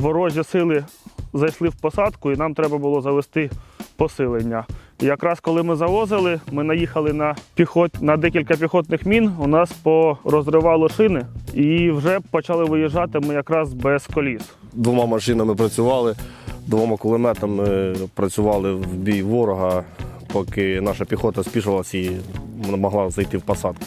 ворожі сили зайшли в посадку, і нам треба було завести посилення. І якраз коли ми завозили, ми наїхали на піхот на декілька піхотних мін. У нас порозривало шини, і вже почали виїжджати ми якраз без коліс. Двома машинами працювали, двома кулеметами працювали в бій ворога, поки наша піхота спішувалася і могла зайти в посадку.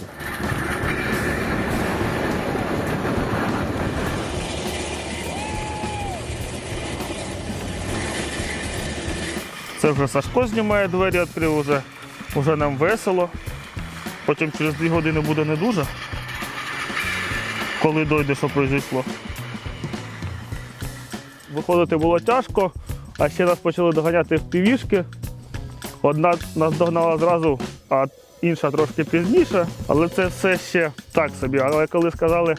Це вже Сашко знімає двері, відкрив уже, уже нам весело. Потім через дві години буде не дуже. Коли дойде, що произошло. Виходити було тяжко, а ще нас почали доганяти в півішки. Одна нас догнала зразу, а інша трошки пізніше. Але це все ще так собі. Але коли сказали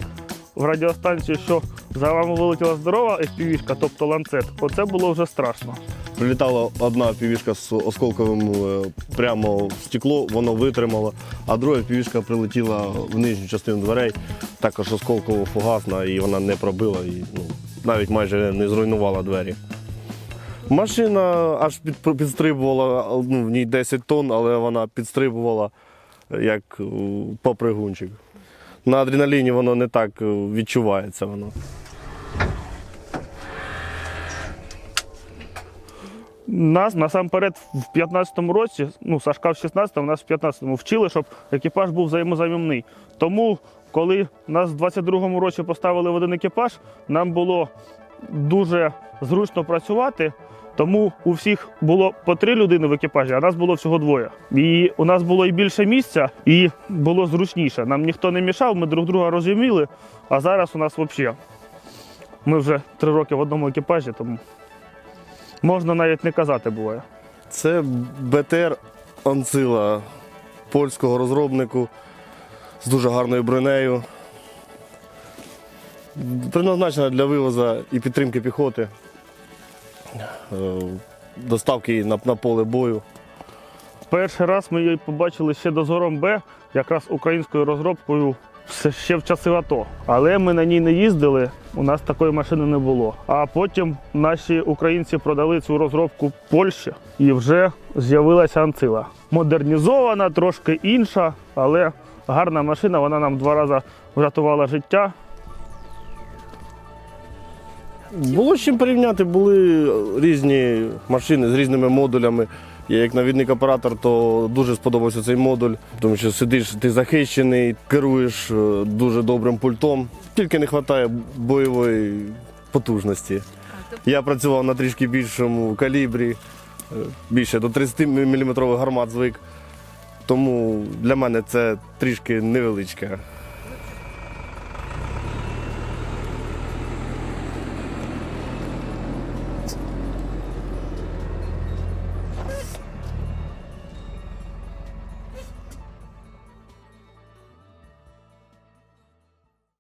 в радіостанції, що за вами вилетіла здорова FPV-шка, тобто ланцет, оце було вже страшно. Прилітала одна півішка з осколковим е, прямо в стекло, воно витримало, а друга півішка прилетіла в нижню частину дверей, також осколково фугасна, і вона не пробила і ну, навіть майже не зруйнувала двері. Машина аж під, підстрибувала, ну, в ній 10 тонн, але вона підстрибувала як попригунчик. На адреналіні воно не так е, відчувається. Воно. Нас насамперед в 15-му році, ну Сашка в 16-му, нас в 15-му вчили, щоб екіпаж був взаємозамінний. Тому, коли нас в 22-му році поставили в один екіпаж, нам було дуже зручно працювати. Тому у всіх було по три людини в екіпажі, а нас було всього двоє. І у нас було і більше місця, і було зручніше. Нам ніхто не мішав, ми друг друга розуміли. А зараз у нас взагалі. Ми вже три роки в одному екіпажі, тому можна навіть не казати буває. Це БТР Анцила польського розробнику з дуже гарною бронею. Предназначена для вивозу і підтримки піхоти, е, доставки її на, на поле бою. Перший раз ми її побачили ще дозором Б, якраз українською розробкою ще в часи АТО. Але ми на ній не їздили, у нас такої машини не було. А потім наші українці продали цю розробку Польщі і вже з'явилася Анцила. Модернізована, трошки інша, але гарна машина, вона нам два рази врятувала життя. Було з чим порівняти, були різні машини з різними модулями. Я як навідник оператор, то дуже сподобався цей модуль, тому що сидиш, ти захищений, керуєш е, дуже добрим пультом. Тільки не вистачає бойової потужності. Я працював на трішки більшому калібрі, е, більше до 30 мм гармат звик. Тому для мене це трішки невеличка